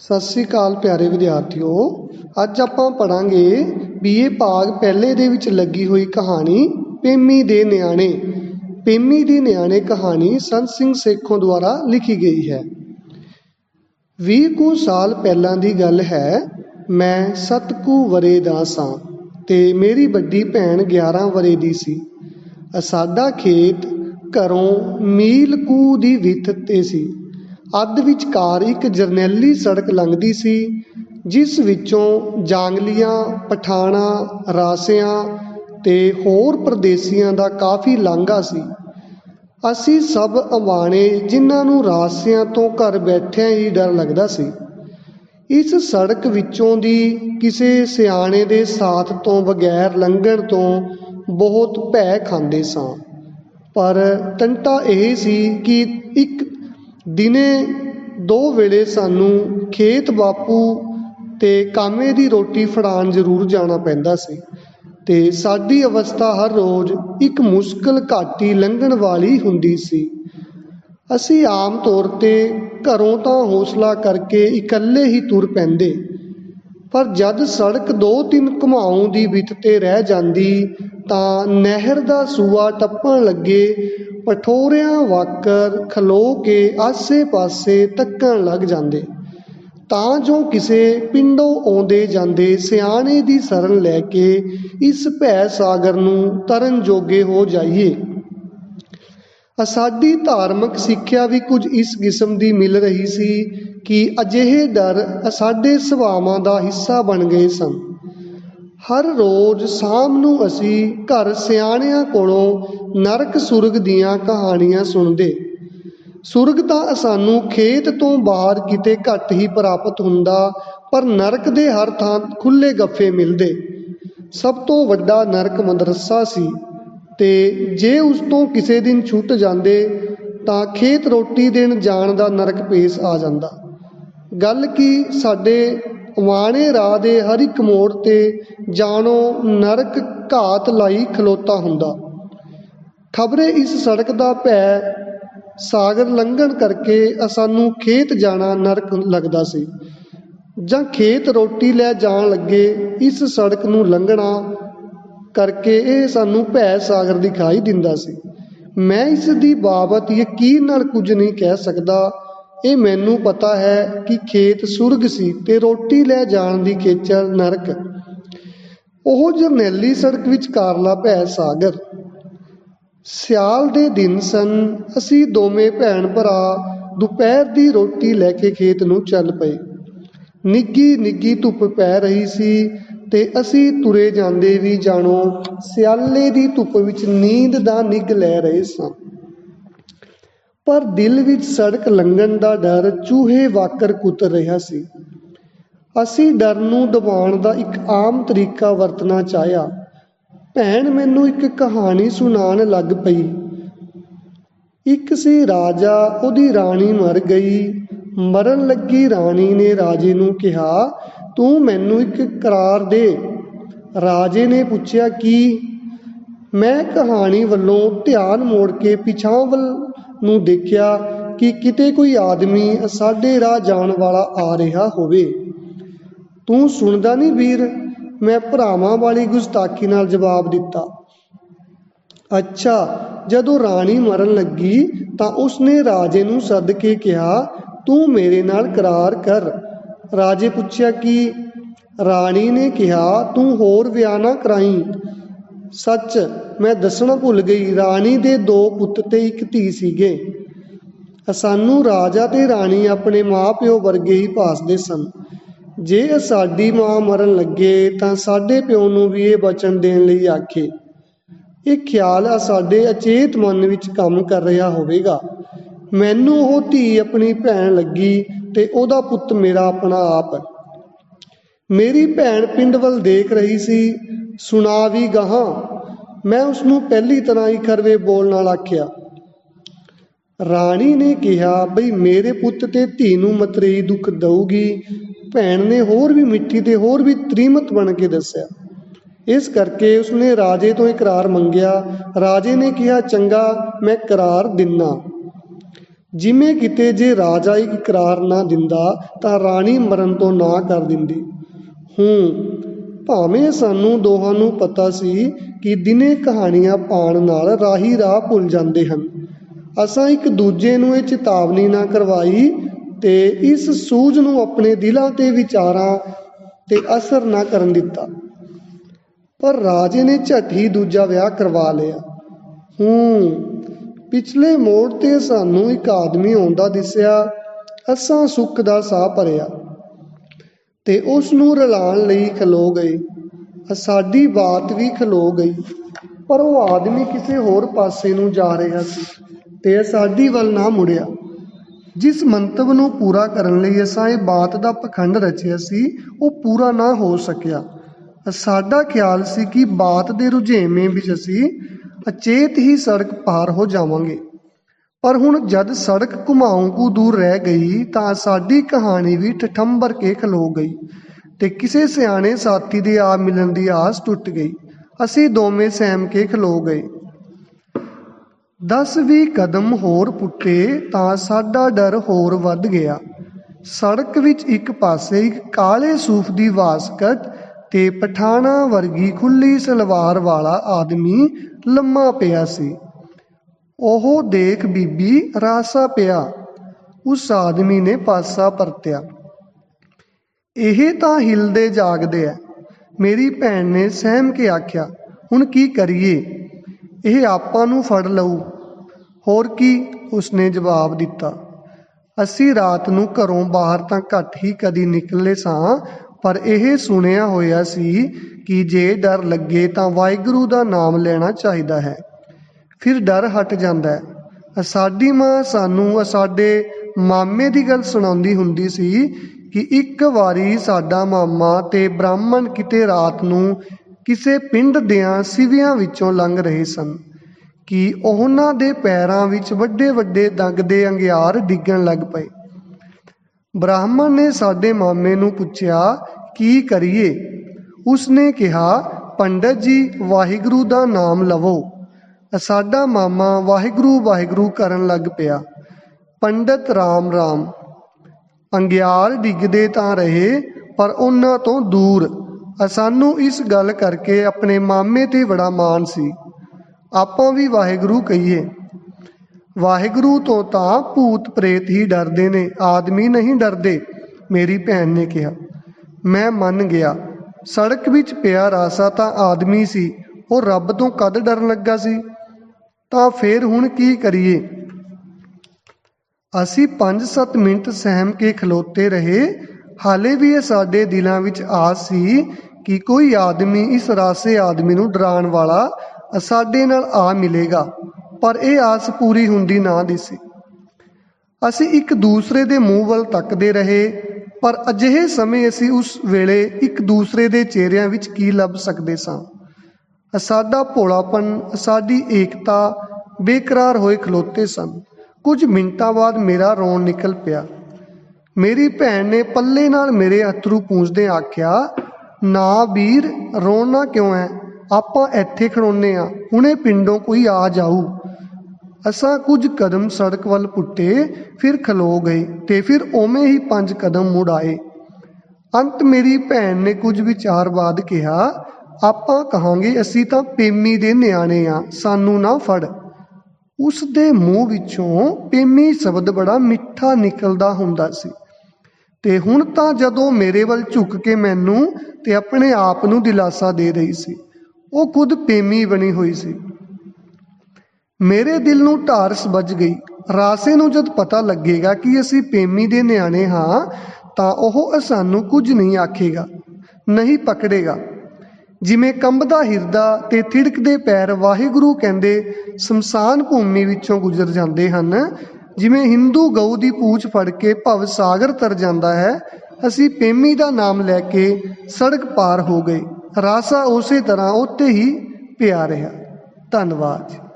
ਸਤਿ ਸ੍ਰੀ ਅਕਾਲ ਪਿਆਰੇ ਵਿਦਿਆਰਥੀਓ। ਅੱਜ ਆਪਾਂ ਪੜਾਂਗੇ ਬੀਏ ਭਾਗ ਪਹਿਲੇ ਦੇ ਵਿੱਚ ਲੱਗੀ ਹੋਈ ਕਹਾਣੀ ਪੇਮੀ ਦੇ ਨਿਆਣੇ। ਪੇਮੀ ਦੇ ਨਿਆਣੇ ਕਹਾਣੀ ਸੰਤ ਸਿੰਘ ਸੇਖੋਂ ਦੁਆਰਾ ਲਿਖੀ ਗਈ ਹੈ। ਵੀਹ ਕੁ ਸਾਲ ਪਹਿਲਾਂ ਦੀ ਗੱਲ ਹੈ, ਮੈਂ ਸੱਤ ਕੁ ਵਰੇ ਦਾ ਸਾਂ ਤੇ ਮੇਰੀ ਵੱਡੀ ਭੈਣ 11 ਵਰੇ ਦੀ ਸੀ। ਸਾਡਾ ਖੇਤ ਘਰੋਂ ਮੀਲ ਕੁ ਦੀ ਵਿੱਥ ਤੇ ਸੀ। ਅੱਧ ਵਿਚਕਾਰ ਇੱਕ ਜਰਨੈਲੀ ਸੜਕ ਲੰਘਦੀ ਸੀ, ਜਿਸ ਵਿੱਚੋਂ ਜਾਂਗਲੀਆਂ, ਪਠਾਣਾ, ਰਾਸਿਆਂ ਤੇ ਹੋਰ ਪ੍ਰਦੇਸ਼ੀਆਂ ਦਾ ਕਾਫੀ ਲਾਂਘਾ ਸੀ। ਅਸੀਂ ਸਭ ਅਵਾਣੇ ਜਿਨ੍ਹਾਂ ਨੂੰ ਰਾਸਿਆਂ ਤੋਂ ਘਰ ਬੈਠਿਆਂ ਹੀ ਡਰ ਲੱਗਦਾ ਸੀ। ਇਸ ਸੜਕ ਵਿੱਚੋਂ ਦੀ ਕਿਸੇ ਸਿਆਣੇ ਦੇ ਸਾਥ ਤੋਂ ਬਗੈਰ ਲੰਘਣ ਤੋਂ ਬਹੁਤ ਭੈ ਖਾਂਦੇ ਸਾਂ। ਪਰ ਟੰਟਾ ਇਹ ਸੀ ਕਿ ਇੱਕ ਦਿਨੇ ਦੋ ਵੇਲੇ ਸਾਨੂੰ ਖੇਤ ਬਾਪੂ ਅਤੇ ਕਾਮੇ ਦੀ ਰੋਟੀ ਫੜਾਉਣ ਜ਼ਰੂਰ ਜਾਣਾ ਪੈਂਦਾ ਸੀ ਅਤੇ ਸਾਡੀ ਅਵਸਥਾ ਹਰ ਰੋਜ਼ ਇੱਕ ਮੁਸ਼ਕਲ ਘਾਟੀ ਲੰਘਣ ਵਾਲੀ ਹੁੰਦੀ ਸੀ। ਅਸੀਂ ਆਮ ਤੌਰ ਤੇ ਘਰੋਂ ਤਾਂ ਹੌਸਲਾ ਕਰਕੇ ਇਕੱਲੇ ਹੀ ਤੁਰ ਪੈਂਦੇ, ਪਰ ਜਦ ਸੜਕ ਦੋ ਤਿੰਨ ਘੁਮਾਉਂ ਦੀ ਵਿੱਥ ਤੇ ਰਹਿ ਜਾਂਦੀ ਤਾਂ ਨਹਿਰ ਦਾ ਸੂਆ ਟੱਪਣ ਲੱਗੇ, ਪਠੋਰਿਆਂ ਵਾਕਰ ਖਲੋ ਕੇ ਆਸੇ-ਪਾਸੇ ਤੱਕਣ ਲੱਗ ਜਾਂਦੇ। ਤਾਂ ਜੋ ਕਿਸੇ ਪਿੰਡੋਂ ਆਉਂਦੇ ਜਾਂਦੇ ਸਿਆਣੇ ਦੀ ਸ਼ਰਨ ਲੈ ਕੇ ਇਸ ਭੈ ਸਾਗਰ ਨੂੰ ਤਰਨ ਜੋਗੇ ਹੋ ਜਾਈਏ। ਅਸਾਡੀ ਧਾਰਮਿਕ ਸਿੱਖਿਆ ਵੀ ਕੁਝ ਇਸ ਕਿਸਮ ਦੀ ਮਿਲ ਰਹੀ ਸੀ ਕਿ ਅਜਿਹੇ ਡਰ ਅਸਾਡੇ ਸੁਭਾਵਾਂ ਦਾ ਹਿੱਸਾ ਬਣ ਗਏ ਸਨ। ਹਰ ਰੋਜ਼ ਸ਼ਾਮ ਨੂੰ ਅਸੀਂ ਘਰ ਸਿਆਣਿਆਂ ਕੋਲੋਂ ਨਰਕ ਸੁਰਗ ਦੀਆਂ ਕਹਾਣੀਆਂ ਸੁਣਦੇ। ਸੁਰਗ ਤਾਂ ਸਾਨੂੰ ਖੇਤ ਤੋਂ ਬਾਹਰ ਕਿਤੇ ਘੱਟ ਹੀ ਪ੍ਰਾਪਤ ਹੁੰਦਾ, ਪਰ ਨਰਕ ਦੇ ਹਰ ਥਾਂ ਖੁੱਲੇ ਗੱਫੇ ਮਿਲਦੇ। ਸਭ ਤੋਂ ਵੱਡਾ ਨਰਕ ਮਦਰਸਾ ਸੀ ਤੇ ਜੇ ਉਸ ਤੋਂ ਕਿਸੇ ਦਿਨ ਛੁੱਟ ਜਾਂਦੇ, ਤਾਂ ਖੇਤ ਰੋਟੀ ਦੇਣ ਜਾਣ ਦਾ ਨਰਕ ਪੇਸ਼ ਆ ਜਾਂਦਾ। ਗੱਲ ਕੀ ਸਾਡੇ ਵਾਣੇ ਰਾਹ ਦੇ ਹਰ ਇੱਕ ਮੋੜ ਤੇ ਜਾਣੋ ਨਰਕ ਘਾਤ ਲਾਈ ਖਲੋਤਾ ਹੁੰਦਾ। ਖਬਰੇ ਇਸ ਸੜਕ ਦਾ ਭੈ ਸਾਗਰ ਲੰਘਣ ਕਰਕੇ ਸਾਨੂੰ ਖੇਤ ਜਾਣਾ ਨਰਕ ਲੱਗਦਾ ਸੀ। ਜਾਂ ਖੇਤ ਰੋਟੀ ਲੈ ਜਾਣ ਲੱਗੇ ਇਸ ਸੜਕ ਨੂੰ ਲੰਘਣਾ ਕਰਕੇ ਇਹ ਸਾਨੂੰ ਭੈ ਸਾਗਰ ਦਿਖਾਈ ਦਿੰਦਾ ਸੀ। ਮੈਂ ਇਸ ਦੀ ਬਾਬਤ ਯਕੀਨ ਨਾਲ ਕੁਝ ਨਹੀਂ ਕਹਿ ਸਕਦਾ। ਇਹ ਮੈਨੂੰ ਪਤਾ ਹੈ ਕਿ ਖੇਤ ਸੁਰਗ ਸੀ ਤੇ ਰੋਟੀ ਲੈ ਜਾਣ ਦੀ ਖੇਚਲ ਨਰਕ। ਉਹ ਜਰਨੈਲੀ ਸੜਕ ਵਿੱਚ ਕਾਰਲਾ ਭੈ ਸਾਗਰ। ਸਿਆਲ ਦੇ ਦਿਨ ਸਨ, ਅਸੀਂ ਦੋਵੇਂ ਭੈਣ ਭਰਾ ਦੁਪਹਿਰ ਦੀ ਰੋਟੀ ਲੈ ਕੇ ਖੇਤ ਨੂੰ ਚੱਲ ਪਏ। ਨਿੱਗੀ ਨਿੱਗੀ ਧੁੱਪ ਪੈ ਰਹੀ ਸੀ ਤੇ ਅਸੀਂ ਤੁਰੇ ਜਾਂਦੇ ਵੀ ਜਾਣੋ, ਸਿਆਲੇ ਦੀ ਧੁੱਪ ਵਿੱਚ ਨੀਂਦ ਦਾ ਨਿੱਘ ਲੈ ਰਹੇ ਸਾਂ। ਪਰ ਦਿਲ ਵਿੱਚ ਸੜਕ ਲੰਘਣ ਦਾ ਡਰ ਚੂਹੇ ਵਾਕਰ ਕੁੱਤਰ ਰਿਹਾ ਸੀ। ਅਸੀਂ ਡਰ ਨੂੰ ਦਬਾਉਣ ਦਾ ਇੱਕ ਆਮ ਤਰੀਕਾ ਵਰਤਣਾ ਚਾਹਿਆ। ਭੈਣ, ਮੈਨੂੰ ਇੱਕ ਕਹਾਣੀ ਸੁਣਾਉਣ ਲੱਗ ਪਈ। ਇੱਕ ਸੀ ਰਾਜਾ, ਉਹਦੀ ਰਾਣੀ ਮਰ ਗਈ। ਮਰਨ ਲੱਗੀ ਰਾਣੀ ਨੇ ਰਾਜੇ ਨੂੰ ਕਿਹਾ, ਤੂੰ ਮੈਨੂੰ ਇੱਕ ਕਰਾਰ ਦੇ। ਰਾਜੇ ਨੇ ਪੁੱਛਿਆ, ਕੀ? ਮੈਂ ਕਹਾਣੀ ਵੱਲੋਂ ਧਿਆਨ ਮੋੜ ਕੇ ਪਿਛਾਂ ਵੱਲ ਨੂੰ ਦੇਖਿਆ ਕਿ ਕਿਤੇ ਕੋਈ ਆਦਮੀ ਸਾਡੇ ਰਾਹ ਜਾਣ ਵਾਲਾ ਆ ਰਿਹਾ ਹੋਵੇ। ਤੂੰ ਸੁਣਦਾ ਨਹੀਂ ਵੀਰ? ਮੈਂ ਭਰਾਵਾਂ ਵਾਲੀ ਗੁਸਤਾਖੀ ਨਾਲ ਜਵਾਬ ਦਿੱਤਾ। ਅੱਛਾ, ਜਦੋਂ ਰਾਣੀ ਮਰਨ ਲੱਗੀ ਤਾਂ ਉਸਨੇ ਰਾਜੇ ਨੂੰ ਸੱਦ ਕੇ ਕਿਹਾ, ਤੂੰ ਮੇਰੇ ਨਾਲ ਕਰਾਰ ਕਰ ਰਾਜੇ ਪੁੱਛਿਆ ਕਿ ਰਾਣੀ ਨੇ ਕਿਹਾ, ਤੂੰ ਹੋਰ ਵਿਆਹ ਨਾ ਕਰਾਈ। ਸੱਚ, ਮੈਂ ਦੱਸਣਾ ਭੁੱਲ ਗਈ, ਰਾਣੀ ਦੇ ਦੋ ਪੁੱਤ ਤੇ ਇੱਕ ਧੀ ਸੀਗੇ। ਸਾਨੂੰ ਰਾਜਾ ਤੇ ਰਾਣੀ ਆਪਣੇ ਮਾਪਿਓ ਵਰਗੇ ਹੀ ਭਾਸਦੇ ਸਨ। ਜੇ ਸਾਡੀ ਮਾਂ ਮਰਨ ਲੱਗੇ, ਤਾਂ ਸਾਡੇ ਪਿਓ ਨੂੰ ਵੀ ਇਹ ਬਚਨ ਦੇਣ ਲਈ ਆਖੇ। ਇਹ ਖਿਆਲ ਆ ਸਾਡੇ ਅਚੇਤ ਮਨ ਵਿੱਚ ਕੰਮ ਕਰ ਰਿਹਾ ਹੋਵੇਗਾ। ਮੈਨੂੰ ਉਹ ਧੀ ਆਪਣੀ ਭੈਣ ਲੱਗੀ ਤੇ ਉਹਦਾ ਪੁੱਤ ਮੇਰਾ ਆਪਣਾ ਆਪ। ਮੇਰੀ ਭੈਣ ਪਿੰਡ ਵੱਲ ਦੇਖ ਰਹੀ ਸੀ, ਸੁਣਾ ਵੀ ਗਾਹਾਂ। ਮੈਂ ਉਸ ਨੂੰ ਪਹਿਲੀ ਤਰ੍ਹਾਂ ਹੀ ਖਰਵੇ ਬੋਲ ਨਾਲ ਆਖਿਆ, ਰਾਣੀ ਨੇ ਕਿਹਾ ਬਈ ਮੇਰੇ ਪੁੱਤ ਤੇ ਧੀ ਨੂੰ ਮਤਰੇਈ ਦੁੱਖ ਦਊਗੀ, ਭੈਣ ਨੇ ਹੋਰ ਵੀ ਮਿੱਠੀ ਤੇ ਹੋਰ ਵੀ ਤ੍ਰੀਮਤ ਬਣ ਕੇ ਦੱਸਿਆ। ਇਸ ਕਰਕੇ ਉਸਨੇ ਰਾਜੇ ਤੋਂ ਇਕਰਾਰ ਮੰਗਿਆ। ਰਾਜੇ ਨੇ ਕਿਹਾ, ਚੰਗਾ, ਮੈਂ ਕਰਾਰ ਦਿੰਨਾ। ਜਿਵੇਂ ਕਿਤੇ ਜੇ ਰਾਜਾ ਇਕਰਾਰ ਨਾ ਦਿੰਦਾ, ਤਾਂ ਰਾਣੀ ਮਰਨ ਤੋਂ ਨਾ ਕਰ ਦਿੰਦੀ। ਹੂੰ। ਭਾਵੇਂ ਸਾਨੂੰ ਦੋਹਾਂ ਨੂੰ ਪਤਾ ਸੀ ਕਿ ਦਿਨੇ ਕਹਾਣੀਆਂ ਪਾਣ ਨਾਲ ਰਾਹੀ ਰਾਹ ਭੁੱਲ ਜਾਂਦੇ ਹਨ। ਅਸਾਂ ਇੱਕ ਦੂਜੇ ਨੂੰ ਇਹ ਚੇਤਾਵਨੀ ਨਾ ਕਰਵਾਈ ਤੇ ਇਸ ਸੂਝ ਨੂੰ ਆਪਣੇ ਦਿਲਾਂ ਤੇ ਵਿਚਾਰਾਂ ਤੇ ਅਸਰ ਨਾ ਕਰਨ ਦਿੱਤਾ। ਪਰ ਰਾਜੇ ਨੇ ਝੱਟ ਹੀ ਦੂਜਾ ਵਿਆਹ ਕਰਵਾ ਲਿਆ। ਹੂੰ। ਪਿਛਲੇ ਮੋੜ ਤੇ ਸਾਨੂੰ ਇੱਕ ਆਦਮੀ ਆਉਂਦਾ ਦਿਸਿਆ। ਅਸਾਂ ਸੁੱਖ ਦਾ ਸਾਹ ਭਰਿਆ। ਅਤੇ ਉਸ ਨੂੰ ਰਲਾਉਣ ਲਈ ਖਲੋ ਗਏ ਅ ਸਾਡੀ ਬਾਤ ਵੀ ਖਲੋ ਗਈ, ਪਰ ਉਹ ਆਦਮੀ ਕਿਸੇ ਹੋਰ ਪਾਸੇ ਨੂੰ ਜਾ ਰਿਹਾ ਸੀ ਅਤੇ ਇਹ ਸਾਡੀ ਵੱਲ ਨਾ ਮੁੜਿਆ। ਜਿਸ ਮੰਤਵ ਨੂੰ ਪੂਰਾ ਕਰਨ ਲਈ ਅਸਾਂ ਇਹ ਬਾਤ ਦਾ ਪਖੰਡ ਰਚਿਆ ਸੀ, ਉਹ ਪੂਰਾ ਨਾ ਹੋ ਸਕਿਆ। ਸਾਡਾ ਖਿਆਲ ਸੀ ਕਿ ਬਾਤ ਦੇ ਰੁਝੇਵੇਂ ਵਿੱਚ ਅਸੀਂ ਅਚੇਤ ਹੀ ਸੜਕ ਪਾਰ ਹੋ ਜਾਵਾਂਗੇ। ਪਰ ਹੁਣ ਜਦ ਸੜਕ ਘੁਮਾਉਂ ਕੁ ਦੂਰ ਰਹਿ ਗਈ ਤਾਂ ਸਾਡੀ ਕਹਾਣੀ ਵੀ ਠਠੰਬਰ ਕੇ ਖਲੋ ਗਈ ਤੇ ਕਿਸੇ ਸਿਆਣੇ ਸਾਥੀ ਦੇ ਆ ਮਿਲਣ ਦੀ ਆਸ ਟੁੱਟ ਗਈ। ਅਸੀਂ ਦੋਵੇਂ ਸਹਿਮ ਕੇ ਖਲੋ ਗਏ। ਦਸ ਵੀਹ ਕਦਮ ਹੋਰ ਪੁੱਟੇ ਤਾਂ ਸਾਡਾ ਡਰ ਹੋਰ ਵੱਧ ਗਿਆ। ਸੜਕ ਵਿੱਚ ਇੱਕ ਪਾਸੇ ਇੱਕ ਕਾਲੇ ਸੂਫ ਦੀ ਵਾਸਕਟ ਤੇ ਪਠਾਣਾ ਵਰਗੀ ਖੁੱਲੀ ਸਲਵਾਰ ਵਾਲਾ ਆਦਮੀ ਲੰਮਾ ਪਿਆ ਸੀ। ਉਹ ਦੇਖ ਬੀਬੀ, ਰਾਸਾ ਪਿਆ। ਉਸ ਆਦਮੀ ਨੇ ਪਾਸਾ ਪਰਤਿਆ। ਇਹ ਤਾਂ ਹਿਲਦੇ ਜਾਗਦੇ ਐ ਮੇਰੀ ਭੈਣ ਨੇ ਸਹਿਮ ਕੇ ਆਖਿਆ, ਹੁਣ ਕੀ ਕਰੀਏ? ਇਹ ਆਪਾਂ ਨੂੰ ਫੜ ਲਊ। ਹੋਰ ਕੀ ਉਸਨੇ ਜਵਾਬ ਦਿੱਤਾ। ਅਸੀਂ ਰਾਤ ਨੂੰ ਘਰੋਂ ਬਾਹਰ ਤਾਂ ਘੱਟ ਹੀ ਕਦੀ ਨਿਕਲੇ ਸਾਂ, ਪਰ ਇਹ ਸੁਣਿਆ ਹੋਇਆ ਸੀ ਕਿ ਜੇ ਡਰ ਲੱਗੇ ਤਾਂ ਵਾਹਿਗੁਰੂ ਦਾ ਨਾਮ ਲੈਣਾ ਚਾਹੀਦਾ ਹੈ। ਫਿਰ ਡਰ ਹਟ ਜਾਂਦਾ ਹੈ। ਸਾਡੀ ਮਾਂ ਸਾਨੂੰ ਸਾਡੇ ਮਾਮੇ ਦੀ ਗੱਲ ਸੁਣਾਉਂਦੀ ਹੁੰਦੀ ਸੀ ਕਿ ਇੱਕ ਵਾਰੀ ਸਾਡਾ ਮਾਮਾ ਤੇ ਬ੍ਰਾਹਮਣ ਕਿਤੇ ਰਾਤ ਨੂੰ ਕਿਸੇ ਪਿੰਡ ਦਿਆਂ ਸਿਵਿਆਂ ਵਿੱਚੋਂ ਲੰਘ ਰਹੇ ਸਨ ਕਿ ਉਹਨਾਂ ਦੇ ਪੈਰਾਂ ਵਿੱਚ ਵੱਡੇ ਵੱਡੇ ਦੰਗ ਦੇ ਅੰਗਿਆਰ ਡਿੱਗਣ ਲੱਗ ਪਏ। ਬ੍ਰਾਹਮਣ ਨੇ ਸਾਡੇ ਮਾਮੇ ਨੂੰ ਪੁੱਛਿਆ, ਕੀ ਕਰੀਏ? ਉਸਨੇ ਕਿਹਾ, ਪੰਡਤ ਜੀ, ਵਾਹਿਗੁਰੂ ਦਾ ਨਾਮ ਲਵੋ। ਸਾਡਾ ਮਾਮਾ ਵਾਹਿਗੁਰੂ ਵਾਹਿਗੁਰੂ ਕਰਨ ਲੱਗ ਪਿਆ। ਪੰਡਤ ਰਾਮ ਰਾਮ, ਅੰਗਿਆਲ ਡਿੱਗਦੇ ਤਾਂ ਰਹੇ, ਪਰ ਉਹਨਾਂ ਤੋਂ ਦੂਰ। ਸਾਨੂੰ ਇਸ ਗੱਲ ਕਰਕੇ ਆਪਣੇ ਮਾਮੇ ਤੇ ਬੜਾ ਮਾਣ ਸੀ। ਆਪਾਂ ਵੀ ਵਾਹਿਗੁਰੂ ਕਹੀਏ। ਵਾਹਿਗੁਰੂ ਤੋਂ ਤਾਂ ਭੂਤ ਪ੍ਰੇਤ ਹੀ ਡਰਦੇ ਨੇ, ਆਦਮੀ ਨਹੀਂ ਡਰਦੇ, ਮੇਰੀ ਭੈਣ ਨੇ ਕਿਹਾ। ਮੈਂ ਮੰਨ ਗਿਆ, ਸੜਕ ਵਿੱਚ ਪਿਆ ਰਾਸਾ ਤਾਂ ਆਦਮੀ ਸੀ, ਉਹ ਰੱਬ ਤੋਂ ਕਦ ਡਰਨ ਲੱਗਾ ਸੀ? ਤਾਂ ਫੇਰ ਹੁਣ ਕੀ ਕਰੀਏ? ਅਸੀਂ 5-7 ਮਿੰਟ ਸਹਿਮ ਕੇ ਖਲੋਤੇ ਰਹੇ। ਹਾਲੇ ਵੀ ਇਹ ਸਾਡੇ ਦਿਲਾਂ ਵਿੱਚ ਆਸ ਸੀ ਕਿ ਕੋਈ ਆਦਮੀ ਇਸ ਰਾਸੇ ਆਦਮੀ ਨੂੰ ਡਰਾਉਣ ਵਾਲਾ ਸਾਡੇ ਨਾਲ ਆ ਮਿਲੇਗਾ, ਪਰ ਇਹ ਆਸ ਪੂਰੀ ਹੁੰਦੀ ਨਾ ਦਿਸੀ। ਅਸੀਂ ਇੱਕ ਦੂਸਰੇ ਦੇ ਮੂੰਹ ਵੱਲ ਤੱਕਦੇ ਰਹੇ, ਪਰ ਅਜਿਹੇ ਸਮੇਂ ਅਸੀਂ ਉਸ ਵੇਲੇ ਇੱਕ ਦੂਸਰੇ ਦੇ ਚਿਹਰਿਆਂ ਵਿੱਚ ਕੀ ਲੱਭ ਸਕਦੇ ਸਾਂ? ਸਾਡਾ ਭੋਲਾਪਨ ਸਾਡੀ ਏਕਤਾ ਬੇਕਰਾਰ ਹੋਏ ਖਲੋਤੇ ਸਨ। ਕੁਝ ਮਿੰਟਾਂ ਬਾਅਦ ਮੇਰਾ ਰੋਣ ਨਿਕਲ ਪਿਆ। ਮੇਰੀ ਭੈਣ ਨੇ ਪੱਲੇ ਨਾਲ ਮੇਰੇ ਅਥਰੂ ਪੂੰਝਦੇ ਆਖਿਆ, ਨਾ ਵੀਰ, ਰੋਣਾ ਕਿਉਂ ਹੈ ਆਪਾਂ ਇੱਥੇ ਖੜੋਨੇ ਆ। ਹੁਣੇ ਪਿੰਡੋਂ ਕੋਈ ਆ ਜਾਊ। ਅਸਾਂ ਕੁਝ ਕਦਮ ਸੜਕ ਵੱਲ ਪੁੱਟੇ, ਫਿਰ ਖਲੋ ਗਏ ਤੇ ਫਿਰ ਓਵੇਂ ਹੀ ਪੰਜ ਕਦਮ ਮੁੜ ਆਏ। ਅੰਤ ਮੇਰੀ ਭੈਣ ਨੇ ਕੁਝ ਵਿਚਾਰ ਬਾਅਦ ਕਿਹਾ ਆਪਾਂ ਕਹਾਂਗੇ, ਅਸੀਂ ਤਾਂ ਪੇਮੀ ਦੇ ਨਿਆਣੇ ਆ, ਸਾਨੂੰ ਨਾ ਫੜ। ਉਸ ਦੇ ਮੂੰਹ ਵਿੱਚੋਂ ਪੇਮੀ ਸ਼ਬਦ ਬੜਾ ਮਿੱਠਾ ਨਿਕਲਦਾ ਹੁੰਦਾ ਸੀ। ਤੇ ਹੁਣ ਤਾਂ ਜਦੋਂ ਮੇਰੇ ਵੱਲ ਝੁੱਕ ਕੇ ਮੈਨੂੰ ਤੇ ਆਪਣੇ ਆਪ ਨੂੰ ਦਿਲਾਸਾ ਦੇ ਰਹੀ ਸੀ, ਉਹ ਖੁਦ ਪੇਮੀ ਬਣੀ ਹੋਈ ਸੀ। ਮੇਰੇ ਦਿਲ ਨੂੰ ਢਾਰਸ ਵੱਜ ਗਈ। ਰਾਸੇ ਨੂੰ ਜਦ ਪਤਾ ਲੱਗੇਗਾ ਕਿ ਅਸੀਂ ਪੇਮੀ ਦੇ ਨਿਆਣੇ ਹਾਂ, ਤਾਂ ਉਹ ਸਾਨੂੰ ਕੁਝ ਨਹੀਂ ਆਖੇਗਾ, ਨਹੀਂ ਪਕੜੇਗਾ। ਜਿਵੇਂ ਕੰਬਦਾ ਹਿਰਦਾ ਤੇ ਥਿੜਕਦੇ ਪੈਰ ਵਾਹਿਗੁਰੂ ਕਹਿੰਦੇ ਸ਼ਮਸ਼ਾਨ ਭੂਮੀ ਵਿੱਚੋਂ ਗੁਜ਼ਰ ਜਾਂਦੇ ਹਨ, ਜਿਵੇਂ ਹਿੰਦੂ ਗਊ ਦੀ ਪੂਛ ਫੜ ਕੇ ਭਵ ਸਾਗਰ ਤਰ ਜਾਂਦਾ ਹੈ, ਅਸੀਂ ਪੇਮੀ ਦਾ ਨਾਮ ਲੈ ਕੇ ਸੜਕ ਪਾਰ ਹੋ ਗਏ। ਰਾਸਾ ਉਸੇ ਤਰ੍ਹਾਂ ਉੱਤੇ ਹੀ ਪਿਆ ਰਿਹਾ। ਧੰਨਵਾਦ।